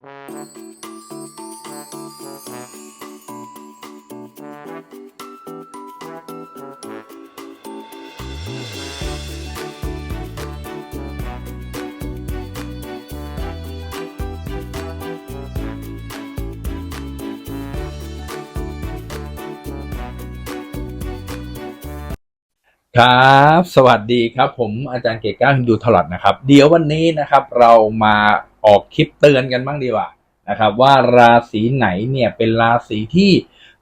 ครับ สวัสดีครับ ผมอาจารย์เกศก้าวฮินดูทลอดนะครับ เดี๋ยววันนี้นะครับ เรามา ออกคลิปเตือนกันบ้างดีกว่านะครับ ว่าราศีไหนเนี่ยเป็นราศีที่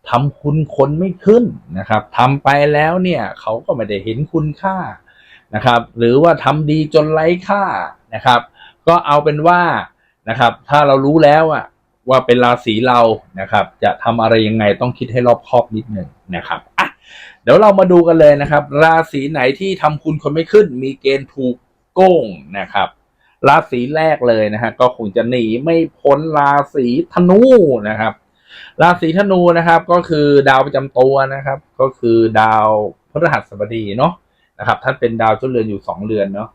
ทำคุณคนไม่ขึ้นนะครับทำไปแล้วเนี่ยเขาก็ไม่ได้เห็นคุณค่านะครับ หรือว่าทำดีจนไร้ค่านะครับ ก็เอาเป็นว่านะครับ ถ้าเรารู้แล้วอะว่าเป็นราศีเรานะครับ จะทำอะไรยังไงต้องคิดให้รอบคอบนิดหนึ่งนะครับอะเดี๋ยวเรามาดูกันเลยนะครับ ราศีไหนที่ทำคุณคนไม่ขึ้น มีเกณฑ์ถูกโกงนะครับ ราศีแรกเลยนะฮะก็คงจะหนีไม่พ้นราศีธนูนะครับ ราศีธนูนะครับก็คือดาวประจำตัวนะครับ ก็คือดาวพฤหัสบดีเนาะนะครับ ท่านเป็นดาวเจ้าเรือนอยู่สองเรือนเนาะ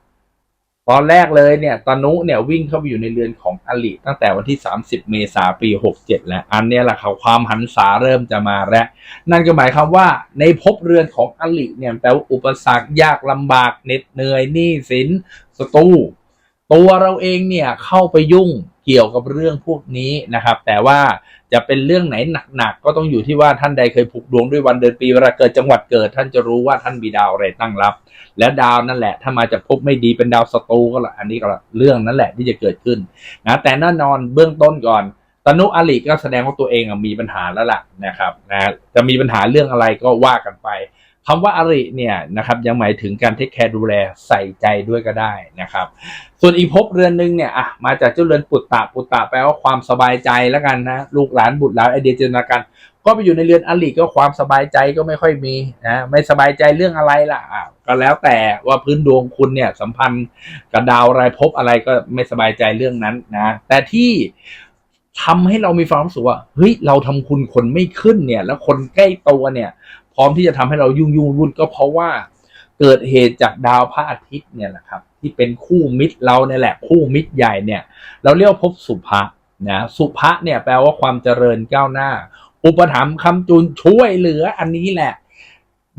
ตอนแรกเลยเนี่ยตนุเนี่ยวิ่งเข้าไปอยู่ในเรือนของอลิตั้งแต่วันที่ 30 เมษายนปี 67 แล้ว อันนี้แหละครับความหันษาเริ่มจะมาแล้ว นั่นก็หมายความว่าในภพเรือนของอลิเนี่ยแปลว่าอุปสรรคยากลำบากเหน็ดเหนื่อยหนี้สินศัตรู ตัวเราเองเนี่ยเข้าไปยุ่งเกี่ยวกับเรื่องพวกนี้นะครับ แต่ว่าจะเป็นเรื่องไหนหนักๆก็ต้องอยู่ที่ว่าท่านใดเคยผูกดวงด้วยวันเดือนปีเวลาเกิดจังหวัดเกิด ท่านจะรู้ว่าท่านมีดาวอะไรตั้งรับ และดาวนั่นแหละ ถ้ามาจากภพไม่ดีเป็นดาวศัตรูก็ละอันนี้ก็ละเรื่องนั้นแหละที่จะเกิดขึ้นนะแต่แน่นอนเบื้องต้นก่อนตนุอลิก็แสดงว่าตัวเองมีปัญหาแล้วล่ะนะครับนะจะมีปัญหาเรื่องอะไรก็ว่ากันไป คำว่าอริเนี่ยนะครับยังหมายถึงการเทคแคร์ดูแลใส่ใจด้วยก็ได้นะครับ ส่วนอีภพเรือนหนึ่งเนี่ยอะมาจากเจ้าเรือนปุตตะปุตตะแปลว่าความสบายใจแล้วกันนะลูกหลานบุตรหลานไอเดียจินตนาการก็ไปอยู่ในเรือนอลิก็ความสบายใจก็ไม่ค่อยมีนะไม่สบายใจเรื่องอะไรล่ะอะก็แล้วแต่ว่าพื้นดวงคุณเนี่ยสัมพันธ์กับดาวอะไรภพอะไรก็ไม่สบายใจเรื่องนั้นนะแต่ที่ทำให้เรามีความรู้สึกว่าเฮ้ยเราทำคุณคนไม่ขึ้นเนี่ย แล้วคนใกล้ตัวเนี่ย พร้อมที่จะทำให้เรายุ่งยุ่งวุ่นก็เพราะว่าเกิดเหตุจากดาวพระอาทิตย์เนี่ยแหละครับ ที่เป็นคู่มิตรเราเนี่ยแหละคู่มิตรใหญ่เนี่ย เราเรียกว่าภพสุภะนะสุภะเนี่ยแปลว่าความเจริญก้าวหน้า อุปถัมภ์คำจุนช่วยเหลืออันนี้แหละ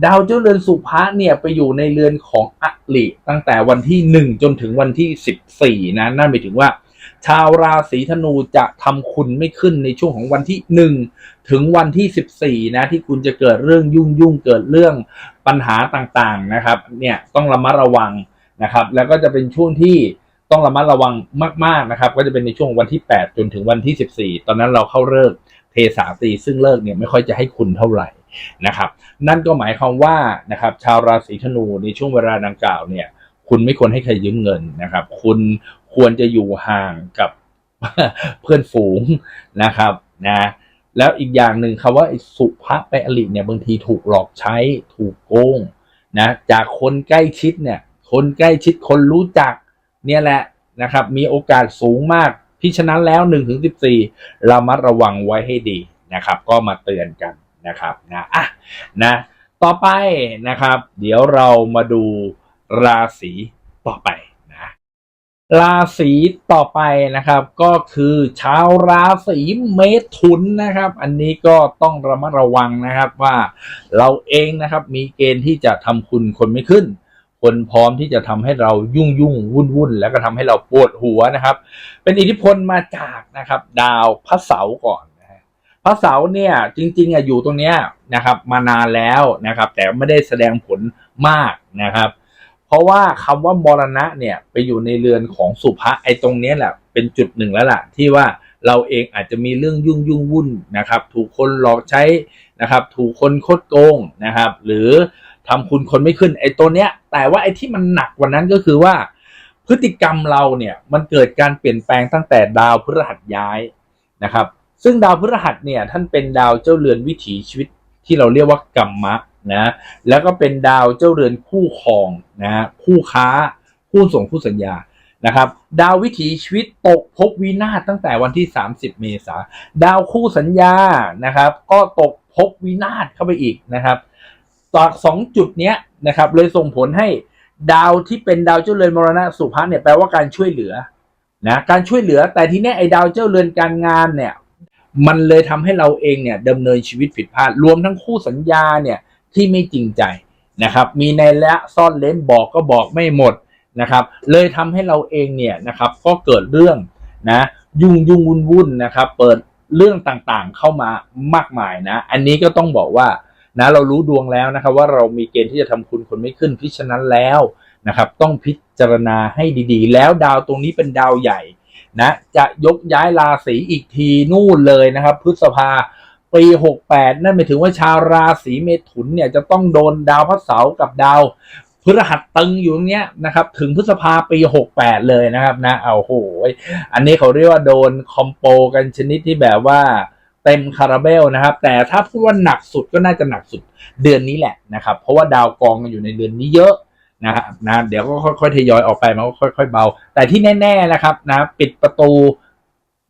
ดาวเจ้าเรือนสุภะเนี่ยไปอยู่ในเรือนของอลิตั้งแต่วันที่หนึ่งจนถึงวันที่สิบสี่นะนั่นหมายถึงว่า ชาวราศีธนูจะทำคุณไม่ขึ้นในช่วงของวันที่หนึ่งถึงวันที่สิบสี่นะที่คุณจะเกิดเรื่องยุ่งยุ่งเกิดเรื่องปัญหาต่างๆนะครับ เนี่ยต้องระมัดระวังนะครับ แล้วก็จะเป็นช่วงที่ต้องระมัดระวังมาก ๆนะครับ ก็จะเป็นในช่วงวันที่ 8 จนถึงวันที่ 14 ตอนนั้นเราเข้าเลิกเทสาตีซึ่งเลิกเนี่ยไม่ค่อยจะให้คุณเท่าไหร่นะครับ นั่นก็หมายความว่านะครับ ชาวราศีธนูในช่วงเวลาดังกล่าวเนี่ยคุณไม่ควรให้ใครยืมเงินนะครับ คุณ ควรจะอยู่ห่างกับเพื่อนฝูงนะครับนะแล้วอีกอย่างหนึ่งคำว่าสุภะไปอลิเนี่ยบางทีถูกหลอกใช้ถูกโกงนะจากคนใกล้ชิดเนี่ย คนใกล้ชิดคนรู้จัก เนี่ยแหละนะครับ มีโอกาสสูงมากพิฉะนั้นแล้ว1นถึงสิระมัดระวังไว้ให้ดีนะครับ ก็มาเตือนกันนะครับนะอะนะ ต่อไปนะครับ เดี๋ยวเรามาดูราศีต่อไป ราศีต่อไปนะครับ ก็คือชาวราศีเมถุนนะครับ อันนี้ก็ต้องระมัดระวังนะครับว่าเราเองนะครับมีเกณฑ์ที่จะทำคุณคนไม่ขึ้น คนพร้อมที่จะทำให้เรายุ่งยุ่งวุ่นวุ่นแล้วก็ทำให้เราปวดหัวนะครับ เป็นอิทธิพลมาจากนะครับ ดาวพระเสาร์ก่อนนะพระเสาร์เนี่ยจริงๆอะอยู่ตรงเนี้ยนะครับ มานานแล้วนะครับ แต่ไม่ได้แสดงผลมากนะครับ เพราะว่าคำว่ามรณะเนี่ยไปอยู่ในเรือนของสุภะไอ้ตรงนี้แหละเป็นจุดหนึ่งแล้วล่ะ ที่ว่าเราเองอาจจะมีเรื่องยุ่งยุ่งวุ่นนะครับ ถูกคนหลอกใช้นะครับ ถูกคนคดโกงนะครับ หรือทำคุณคนไม่ขึ้นไอ้ตัวเนี้ย แต่ว่าไอ้ที่มันหนักกว่านั้นก็คือว่า พฤติกรรมเราเนี่ยมันเกิดการเปลี่ยนแปลงตั้งแต่ดาวพฤหัสย้ายนะครับ ซึ่งดาวพฤหัสเนี่ยท่านเป็นดาวเจ้าเรือนวิถีชีวิตที่เราเรียกว่ากรรมะ นะแล้วก็เป็นดาวเจ้าเรือนคู่ครองนะคู่ค้าคู่ส่งคู่สัญญานะครับ ดาววิถีชีวิตตกภพวินาศตั้งแต่วันที่ 30 เมษาดาวคู่สัญญานะครับ ก็ตกภพวินาศเข้าไปอีกนะครับจากสองจุดเนี้ยนะครับ เลยส่งผลให้ดาวที่เป็นดาวเจ้าเรือนมรณะสุภะเนี่ยแปลว่าการช่วยเหลือนะการช่วยเหลือแต่ทีเนี้ยไอ้ดาวเจ้าเรือนการงานเนี่ย มันเลยทำให้เราเองเนี่ยดำเนินชีวิตผิดพลาดรวมทั้งคู่สัญญาเนี่ย ที่ไม่จริงใจนะครับ มีในและซ่อนเล้นบอกก็บอกไม่หมดนะครับ เลยทำให้เราเองเนี่ยนะครับ ก็เกิดเรื่องนะยุ่งยุ่งวุ่นวุ่นนะครับ เปิดเรื่องต่างๆเข้ามามากมายนะ อันนี้ก็ต้องบอกว่านะเรารู้ดวงแล้วนะครับ ว่าเรามีเกณฑ์ที่จะทำคุณคนไม่ขึ้นพิฉะนั้นแล้วนะครับ ต้องพิจารณาให้ดีๆ แล้วดาวตรงนี้เป็นดาวใหญ่นะจะยกย้ายราศีอีกทีนู่นเลยนะครับ พฤษภา ปี 68 นั่นหมายถึงว่าชาวราศีเมถุนเนี่ยจะต้องโดนดาวพระเสาร์กับดาวพฤหัสตึงอยู่ตรงเนี้ยนะครับถึงพฤษภาปี 68 เลยนะครับนะเอาโหยอันนี้เขาเรียกว่าโดนคอมโปกันชนิดที่แบบว่าเต็มคาราเบลนะครับ แต่ถ้าพูดว่าหนักสุดก็น่าจะหนักสุดเดือนนี้แหละนะครับ เพราะว่าดาวกองอยู่ในเดือนนี้เยอะนะครับนะเดี๋ยวก็ค่อยๆทยอยออกไปมันก็ค่อย ๆ เบา แต่ที่แน่ ๆนะครับนะ ปิดประตู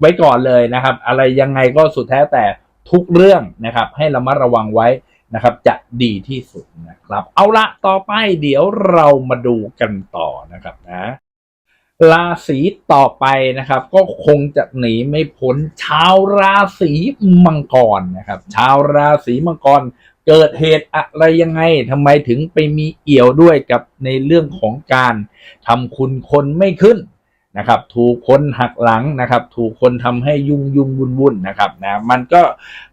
ไว้ก่อนเลยนะครับ อะไรยังไงก็สุดแท้แต่ ทุกเรื่องนะครับ ให้ระมัดระวังไว้นะครับ จะดีที่สุดนะครับ เอาละต่อไปเดี๋ยวเรามาดูกันต่อนะครับนะราศีต่อไปนะครับ ก็คงจะหนีไม่พ้นชาวราศีมังกรนะครับ ชาวราศีมังกรเกิดเหตุอะไรยังไงทำไมถึงไปมีเอี่ยวด้วยกับในเรื่องของการทำคุณคนไม่ขึ้น นะครับ ถูกคนหักหลังนะครับ ถูกคนทำให้ยุ่งยุ่งวุ่นวุ่นนะครับนะมันก็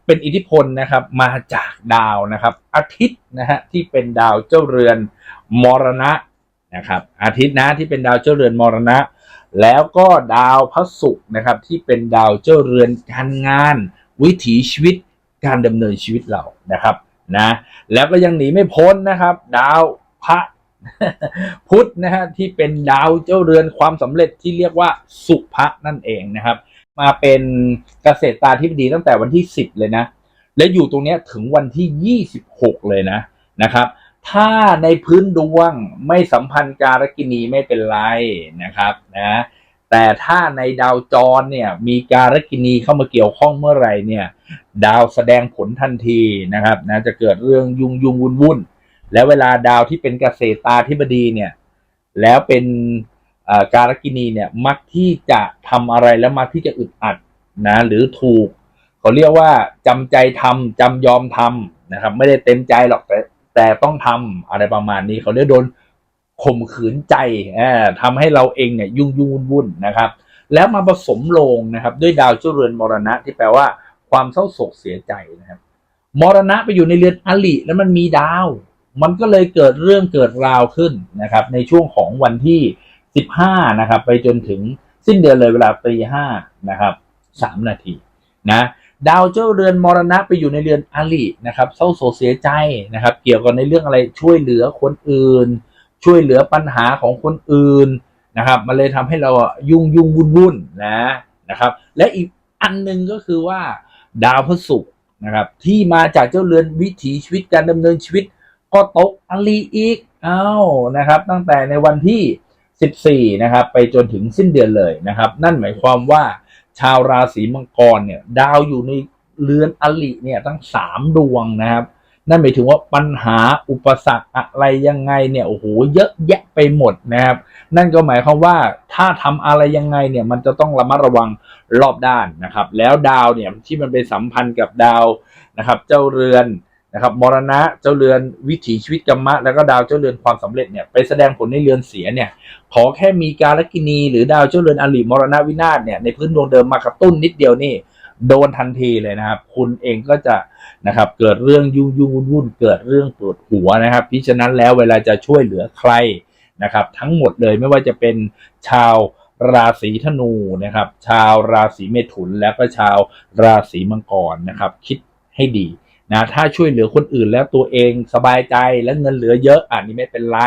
เป็นอิทธิพลนะครับมาจากดาวนะครับ อาทิตย์นะฮะที่เป็นดาวเจ้าเรือนมรณะนะครับ อาทิตย์นะที่เป็นดาวเจ้าเรือนมรณะ แล้วก็ดาวพระศุกร์นะครับ ที่เป็นดาวเจ้าเรือนการงาน วิถีชีวิตการดำเนินชีวิตเรานะครับนะแล้วก็ยังหนีไม่พ้นนะครับ ดาวพระ พุธนะฮะที่เป็นดาวเจ้าเรือนความสำเร็จที่เรียกว่าสุภะนั่นเองนะครับ มาเป็นเกษตราธิบดีตั้งแต่วันที่ 10 เลยนะ และอยู่ตรงนี้ถึงวันที่ 26 เลยนะนะครับ ถ้าในพื้นดวงไม่สัมพันธ์การกินีไม่เป็นไรนะครับนะแต่ถ้าในดาวจรเนี่ยมีการกินีเข้ามาเกี่ยวข้องเมื่อไหร่เนี่ย ดาวแสดงผลทันทีนะครับนะจะเกิดเรื่องยุ่งยุ่งวุ่นวุ่น แล้วเวลาดาวที่เป็นเกษตราธิบดีเนี่ย แล้วเป็นการกินีเนี่ยมักที่จะทำอะไรแล้วมักที่จะอึดอัดนะหรือถูกเขาเรียกว่าจำใจทำจำยอมทำนะครับ ไม่ได้เต็มใจหรอกแต่แต่ต้องทำอะไรประมาณนี้ เขาเรียกโดนข่มขืนใจอ่าทำให้เราเองเนี่ยยุ่งยุ่งวุ่นวุ่นนะครับ แล้วมาผสมลงนะครับ ด้วยดาวเจ้าเรือนมรณะที่แปลว่าความเศร้าโศกเสียใจนะครับมรณะไปอยู่ในเรือนอลิแล้วมันมีดาว มันก็เลยเกิดเรื่องเกิดราวขึ้นนะครับ ในช่วงของวันที่ 15 นะครับ ไปจนถึงสิ้นเดือนเลยเวลาตีห้านะครับสามนาทีนะดาวเจ้าเรือนมรณะไปอยู่ในเรือนอลินะครับ เศร้าโศกเสียใจนะครับ เกี่ยวกับในเรื่องอะไรช่วยเหลือคนอื่น ช่วยเหลือปัญหาของคนอื่นนะครับ มันเลยทำให้เรายุ่งยุ่งวุ่นวุ่นนะนะครับ และอีกอันหนึ่งก็คือว่า ดาวพฤศุกร์นะครับ ที่มาจากเจ้าเรือนวิถีชีวิตการดำเนินชีวิต ก็ตกอลีอีกอ้าวนะครับ ตั้งแต่ในวันที่ 14 นะครับ ไปจนถึงสิ้นเดือนเลยนะครับ นั่นหมายความว่าชาวราศีมังกรเนี่ย ดาวอยู่ในเรือนอลิเนี่ยตั้งสามดวงนะครับ นั่นหมายถึงว่าปัญหาอุปสรรคอะไรยังไงเนี่ยโอ้โหเยอะแยะไปหมดนะครับ นั่นก็หมายความว่าถ้าทำอะไรยังไงเนี่ย มันจะต้องระมัดระวังรอบด้านนะครับ แล้วดาวเนี่ยที่มันไปสัมพันธ์กับดาวนะครับ เจ้าเรือน นะครับมรณะเจ้าเรือนวิถีชีวิตกรรมะ แล้วก็ดาวเจ้าเรือนความสำเร็จเนี่ยไปแสดงผลในเรือนเสียเนี่ย ขอแค่มีการลกินี หรือดาวเจ้าเรือนอลิมรณะวินาศเนี่ยในพื้นดวงเดิมมากระตุ้นนิดเดียวนี่โดนทันทีเลยนะครับ คุณเองก็จะนะครับ เกิดเรื่องยุ่งยุ่งวุ่นวุ่นเกิดเรื่องปวดหัวนะครับพิฉะนั้นแล้วเวลาจะช่วยเหลือใครนะครับ ทั้งหมดเลยไม่ว่าจะเป็นชาวราศีธนูนะครับ ชาวราศีเมถุนแล้วก็ชาวราศีมังกรนะครับ คิดให้ดี นะถ้าช่วยเหลือคนอื่นแล้วตัวเองสบายใจและเงินเหลือเยอะอันนี้ไม่เป็นไร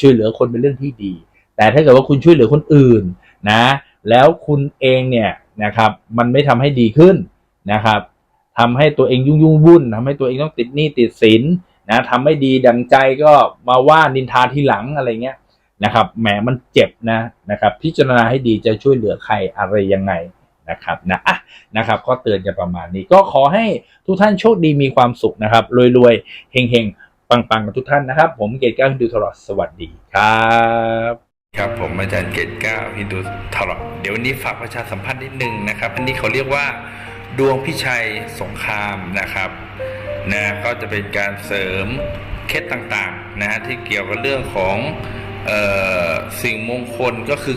ช่วยเหลือคนเป็นเรื่องที่ดี แต่ถ้าเกิดว่าคุณช่วยเหลือคนอื่นนะ แล้วคุณเองเนี่ยนะครับ มันไม่ทำให้ดีขึ้นนะครับทำให้ตัวเองยุ่งยุ่งวุ่นทำให้ตัวเองต้องติดหนี้ติดสินนะทำไม่ดีดังใจก็มาว่านินทาทีหลังอะไรเงี้ยนะครับแหมมันเจ็บนะนะครับ พิจารณาให้ดีจะช่วยเหลือใครอะไรยังไง นะครับนะอะนะครับก็เตือนกันประมาณนี้ ก็ขอให้ทุกท่านโชคดีมีความสุขนะครับรวยๆเฮงๆ ปังๆกับทุกท่านนะครับ ผมเกตก้วฮินดูตลอดสวัสดีครับครับผมอาจารย์เกตเก้าฮินดูทรอเดี๋ยววันนี้ฝากประชาสัมพันธ์นิดนึงนะครับ อันนี้เขาเรียกว่าดวงพิชัยสงครามนะครับนะก็จะเป็นการเสริมเคล็ดต่างๆนะฮะที่เกี่ยวกับเรื่องของออสิ่งมงคลก็คือ